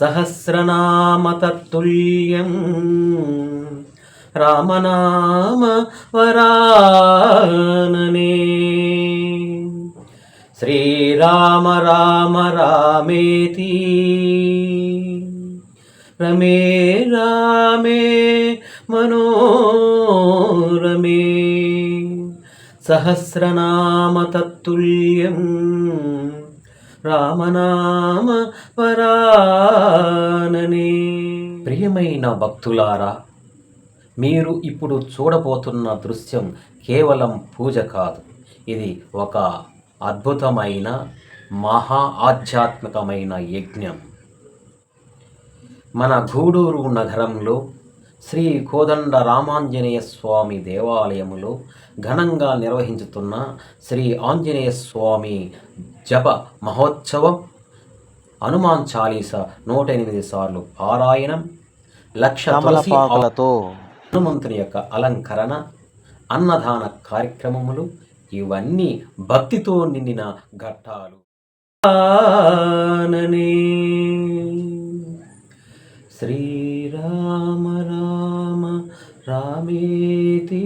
సహస్రనామతత్తుల్యం. రామనామ వరాననే. శ్రీరామ రామ రామేతి. రమే రామే మనోరమే. సహస్రనామ తత్తుల్యం రామనామ వరాననే ప్రియమైన భక్తులారా మీరు ఇప్పుడు చూడబోతున్న దృశ్యం కేవలం పూజ కాదు. ఇది ఒక అద్భుతమైన మహా ఆధ్యాత్మికమైన యజ్ఞం. మన గూడూరు నగరంలో శ్రీ కోదండ రామాంజనేయ స్వామి దేవాలయములో ఘనంగా నిర్వహించుతున్న శ్రీ ఆంజనేయ స్వామి జప మహోత్సవం. హనుమాన్ చాలీస నూట ఎనిమిది సార్లు పారాయణం. లక్ష హనుమంతుని యొక్క అలంకరణ అన్నదాన కార్యక్రమములు ఇవన్నీ భక్తితో నిండిన ఘట్టాలు. శ్రీరామ రామ రామేతి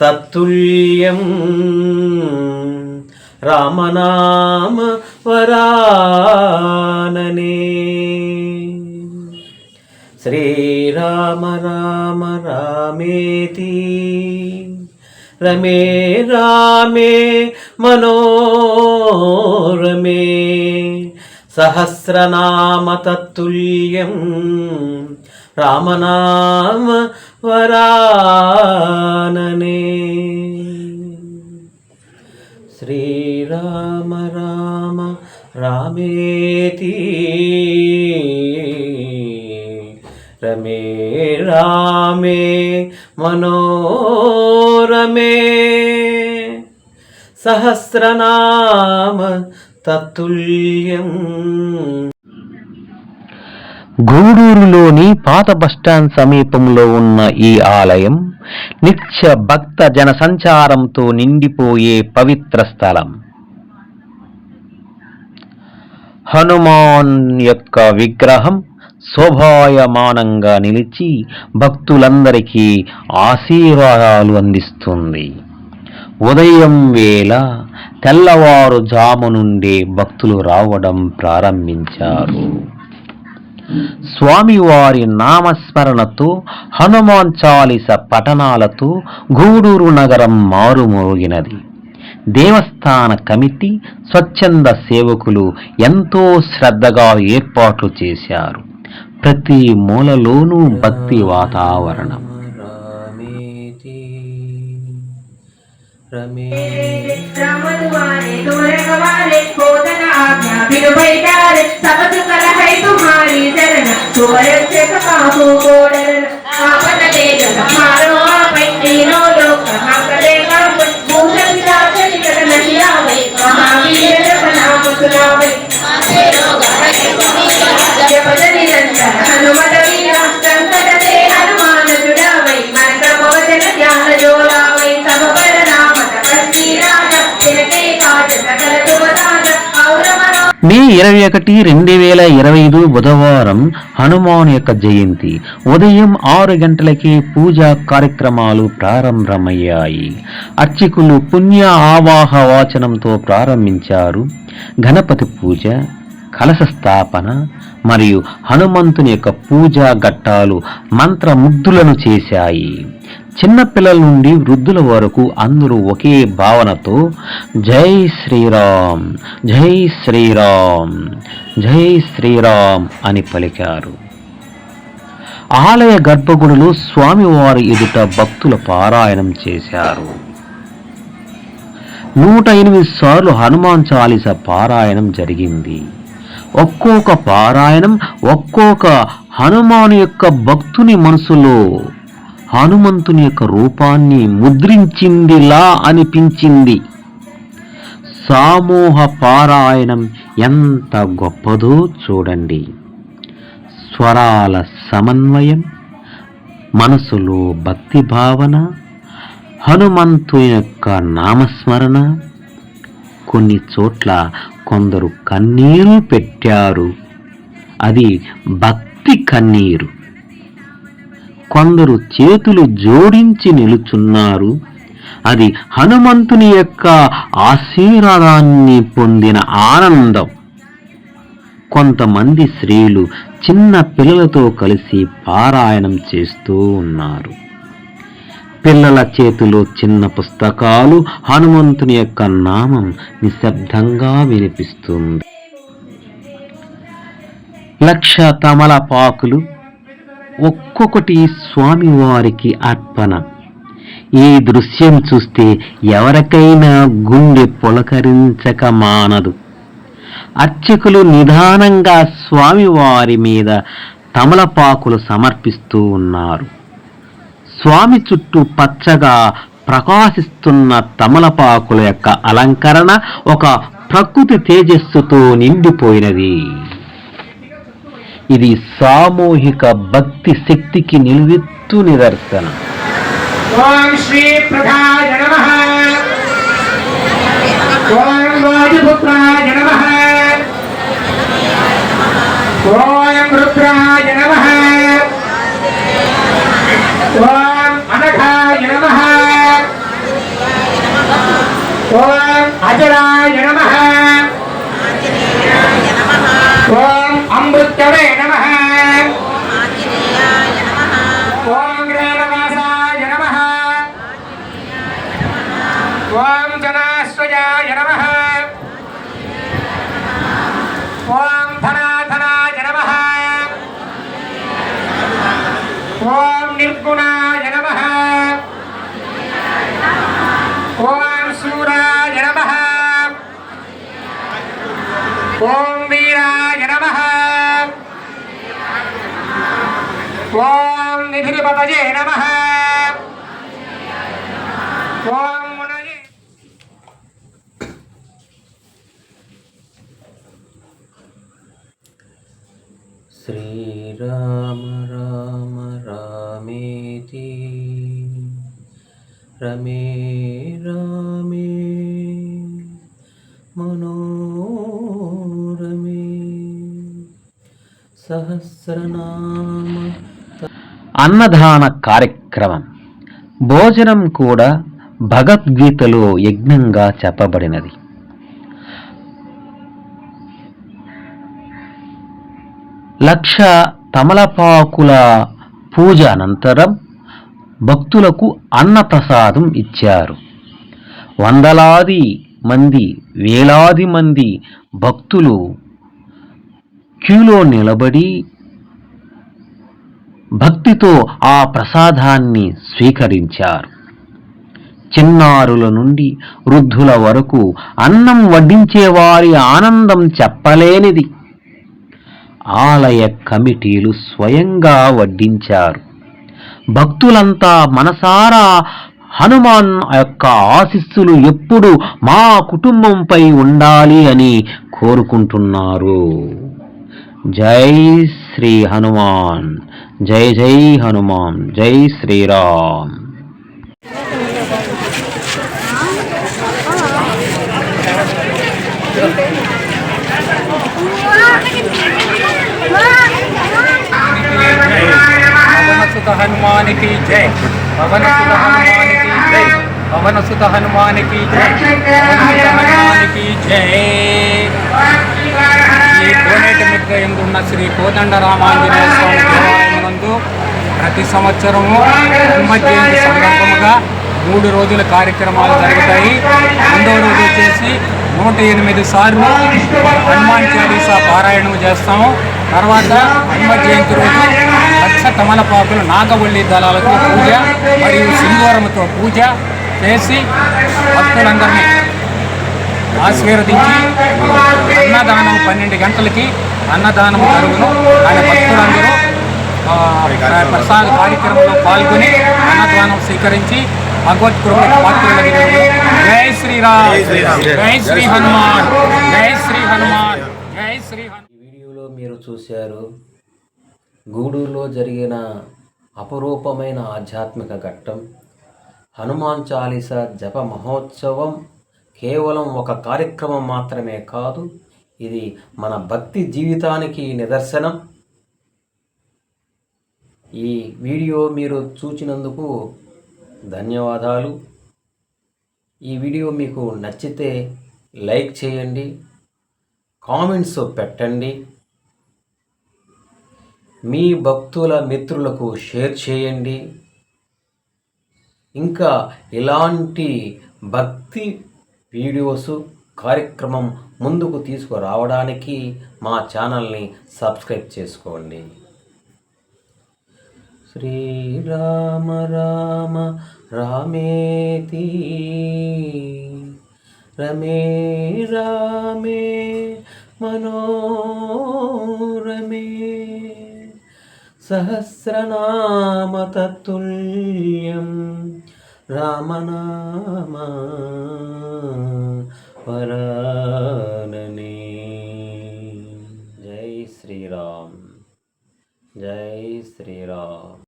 తత్తుల్యం. రామనామ వరాననే. శ్రీరామ రామ రామేతి. రమే రామే మనోరమే. సహస్రనామతత్తుల్యం. రామనామ వరాననే. శ్రీరామ రామ రామేతి. రమే రామే మనోరమే. సహస్రనామ తత్తుల్యం. గూడూరులోని పాత బస్టాండ్ సమీపంలో ఉన్న ఈ ఆలయం నిత్య భక్త జన సంచారంతో నిండిపోయే పవిత్ర స్థలం. హనుమాన్ యొక్క విగ్రహం శోభాయమానంగా నిలిచి భక్తులందరికీ ఆశీర్వాదాలు అందిస్తుంది. ఉదయం వేళ తెల్లవారుజాము నుండి భక్తులు రావడం ప్రారంభించారు. స్వామివారి నామస్మరణతో హనుమాన్ చాలీస పఠనాలతో గూడూరు నగరం మారుమోగినది. దేవస్థాన కమిటీ స్వచ్ఛంద సేవకులు ఎంతో శ్రద్ధగా ఏర్పాట్లు చేశారు. ప్రతి మూలలోనూ భక్తి వాతావరణం. రమే. రాముడు వారే దూరగ వారే బోధన ఆజ్ఞ విలువైటారే సబదు కలహైతు మారి మే ఇరవై ఒకటి రెండు వేల ఇరవై ఐదు బుధవారం హనుమాన్ యొక్క జయంతి. ఉదయం ఆరు గంటలకి పూజా కార్యక్రమాలు ప్రారంభమయ్యాయి. అర్చకులు పుణ్య ఆవాహ వాచనంతో ప్రారంభించారు. గణపతి పూజ కలశ స్థాపన మరియు హనుమంతుని యొక్క పూజా ఘట్టాలు మంత్రముగ్ధులను చేశాయి. చిన్నపిల్లల నుండి వృద్ధుల వరకు అందరూ ఒకే భావనతో జై శ్రీరామ్ జై శ్రీరామ్ జై శ్రీరామ్ అని పలికారు. ఆలయ గర్భగుడిలో స్వామివారి ఎదుట భక్తుల పారాయణం చేశారు. నూట ఎనిమిది సార్లు హనుమాన్ చాలీస పారాయణం జరిగింది. ఒక్కొక్క పారాయణం ఒక్కొక్క హనుమాను యొక్క భక్తుని మనసులో హనుమంతుని యొక్క రూపాన్ని ముద్రించిందిలా అనిపించింది. సామూహ పారాయణం ఎంత గొప్పదో చూడండి. స్వరాల సమన్వయం మనసులో భక్తి భావన హనుమంతుని యొక్క నామస్మరణ. కొన్ని చోట్ల కొందరు కన్నీరు పెట్టారు. అది భక్తి కన్నీరు. కొందరు చేతులు జోడించి నిలుచున్నారు. అది హనుమంతుని యొక్క ఆశీర్వాదాన్ని పొందిన ఆనందం. కొంతమంది స్త్రీలు చిన్న పిల్లలతో కలిసి పారాయణం చేస్తూ ఉన్నారు. పిల్లల చేతిలో చిన్న పుస్తకాలు హనుమంతుని యొక్క నామం నిశ్శబ్దంగా వినిపిస్తుంది. లక్ష తమలపాకులు ఒక్కొక్కటి స్వామివారికి అర్పణ. ఈ దృశ్యం చూస్తే ఎవరికైనా గుండె పులకరించక మానదు. అర్చకులు నిదానంగా స్వామివారి మీద తమలపాకులు సమర్పిస్తూ ఉన్నారు. స్వామి చుట్టూ పచ్చగా ప్రకాశిస్తున్న తమలపాకుల యొక్క అలంకరణ ఒక ప్రకృతి తేజస్సుతో నిండిపోయినది. ఇది సామూహిక భక్తి శక్తికి నిలువెత్తు నిదర్శనం. ఓం శ్రీ ప్రధాయ నమ. ఓం వాయుపుత్రాయ నమ. ఓం రుద్రాయ నమ. ఓం అనఘాయ నమ. ఓం అజరాయ నమ. ఓం ఓం జనాశ్వజాయ నమ. ఓం ధనాధనాయ నమ. ఓం నిర్గుణాయ నమ. ఓం శూరాయ నమ. ఓం వీరాయ నమ. ఓం నిధిపతయే నమ. ఓం రామ రామ రామేతి రమే రామే మనోరమే సహస్రనామ అన్నదాన కార్యక్రమం. భోజనం కూడా భగవద్గీతలో యజ్ఞంగా చెప్పబడినది. లక్ష తమలపాకుల పూజ అనంతరం భక్తులకు అన్నప్రసాదం ఇచ్చారు. వందలాది మంది వేలాది మంది భక్తులు క్యూలో నిలబడి భక్తితో ఆ ప్రసాదాన్ని స్వీకరించారు. చిన్నారుల నుండి వృద్ధుల వరకు అన్నం వడ్డించేవారి ఆనందం చెప్పలేనిది. ఆలయ కమిటీలు స్వయంగా వడ్డించారు. భక్తులంతా మనసారా హనుమాన్ యొక్క ఆశిస్సులు ఎప్పుడు మా కుటుంబంపై ఉండాలి అని కోరుకుంటున్నారు. జై శ్రీ హనుమాన్ జై జై హనుమాన్ జై శ్రీరామ్. హనుమానికి జై పవన సుత హనుమానికి జై పవన సుత హనుమానికి జై పవన హనుమానికి జై ఈ కోనేటి మిత్ర ఎందున్న శ్రీ కోదండ రామాంజనేయ స్వామి దేవాలయం నందు ప్రతి సంవత్సరము హనుమ జయంతి సందర్భముగా మూడు రోజుల కార్యక్రమాలు జరుగుతాయి. రెండో రోజు వచ్చేసి నూట ఎనిమిది సార్లు హనుమాన్ చాలీసా పారాయణం చేస్తాము. తర్వాత హనుమ జయంతి రోజు లక్ష తమలపాకులు నాగవల్లి దళాలతో పూజ మరియు సింధూరముతో పూజ చేసి భక్తులందరినీ ఆశీర్వదించి అన్నదానం పన్నెండు గంటలకి అన్నదానం జరుగును. ఆయన భక్తులందరూ ప్రసాద కార్యక్రమంలో పాల్గొని అన్నదానం స్వీకరించి భగవత్ కృపకు పాత్రులగు. జై శ్రీరామ్. జై శ్రీ హనుమాన్. జై శ్రీ హనుమాన్. జై శ్రీ వీడియోలో మీరు చూశారు గూడూరులో జరిగిన అపరూపమైన ఆధ్యాత్మిక ఘట్టం హనుమాన్ చాలీస జప మహోత్సవం కేవలం ఒక కార్యక్రమం మాత్రమే కాదు ఇది మన భక్తి జీవితానికి నిదర్శనం. ఈ వీడియో మీరు చూచినందుకు ధన్యవాదాలు. ఈ వీడియో మీకు నచ్చితే లైక్ చేయండి కామెంట్స్ పెట్టండి. మీ భక్తుల మిత్రులకు షేర్ చేయండి. ఇంకా ఇలాంటి భక్తి వీడియోస్ కార్యక్రమం ముందుకు తీసుకురావడానికి మా ఛానల్ని సబ్స్క్రైబ్ చేసుకోండి. శ్రీరామ రామ రామేతి రమే రామే మనోరమే. सहस्रनामतत्तुल्यं रामनाम परननी जय श्रीराम। जय श्रीराम।